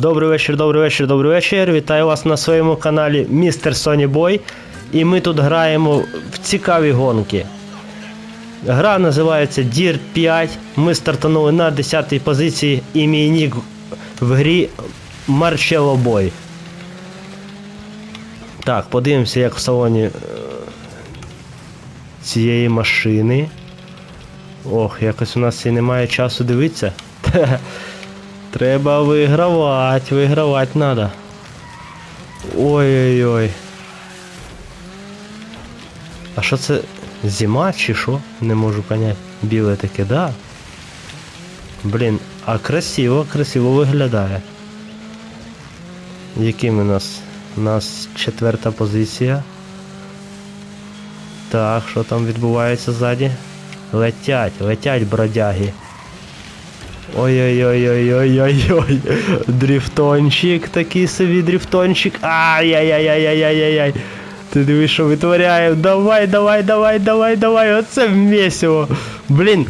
Добрий вечір, добрий вечір, добрий вечір. Вітаю вас на своєму каналі Містер Соні Бой. І ми тут граємо в цікаві гонки. Гра називається Dirt 5. Ми стартанули на 10-й позиції і мій нік в грі Марчело Бой. Так, подивимося, як в салоні е, цієї машини. Ох, якось у нас і немає часу дивитися. Треба вигравати, вигравати треба. Ой-ой-ой. А що це? Зима чи що? Не можу понять. Біле таке, да? Блін, а красиво, красиво виглядає. Яким у нас? У нас четверта позиція. Так, що там відбувається ззаді? Летять, летять бродяги. Ой-ой-ой-ой-ой-ой-ой. Дрифтончик, такий собі дрифтончик. Ай-яй-яй-яй-яй-яй-яй. Ти дивись, що витворяє. Давай, давай, давай, давай, давай. Оце месиво. Блін,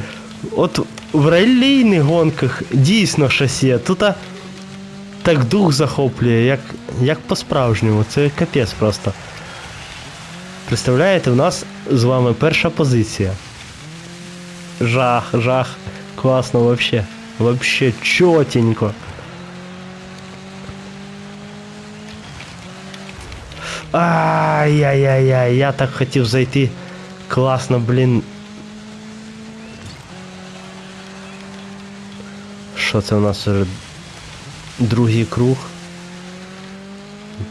от в ралійних гонках дійсно щось. Тут так дух захоплює, як, як по-справжньому. Це капець просто. Представляєте, у нас з вами перша позиція. Жах, жах. Классно вообще. Вообще чётенько. Ай-яй-яй-яй, я так хотів зайти. Класно, блін. Що це у нас вже другий круг?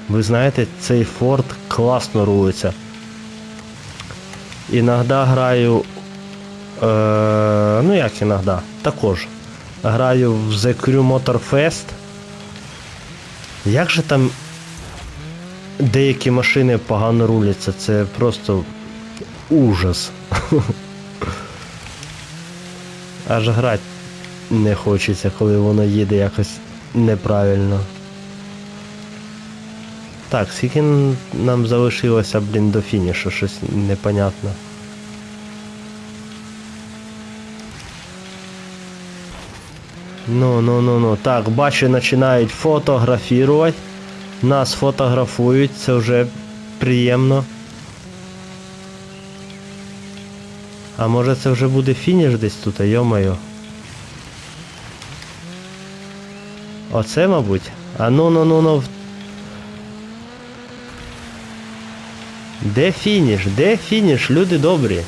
Ви знаєте, цей форт класно рулиться. Іногда граю Е, ну як іноді, також. Граю в The Crew Motor Fest. Як же там деякі машини погано руляться, це просто ужас. Аж грати не хочеться, коли воно їде якось неправильно. Так, скільки нам залишилося, блін, до фінішу, щось непонятно. Ну, ну, ну, ну. Так, бачу, починають фотографувати. Нас фотографують, це вже приємно. А може це вже буде фініш десь тут, йо-моє. Оце, мабуть. А ну ну ну ну. Де фініш? Де фініш? Люди добрі.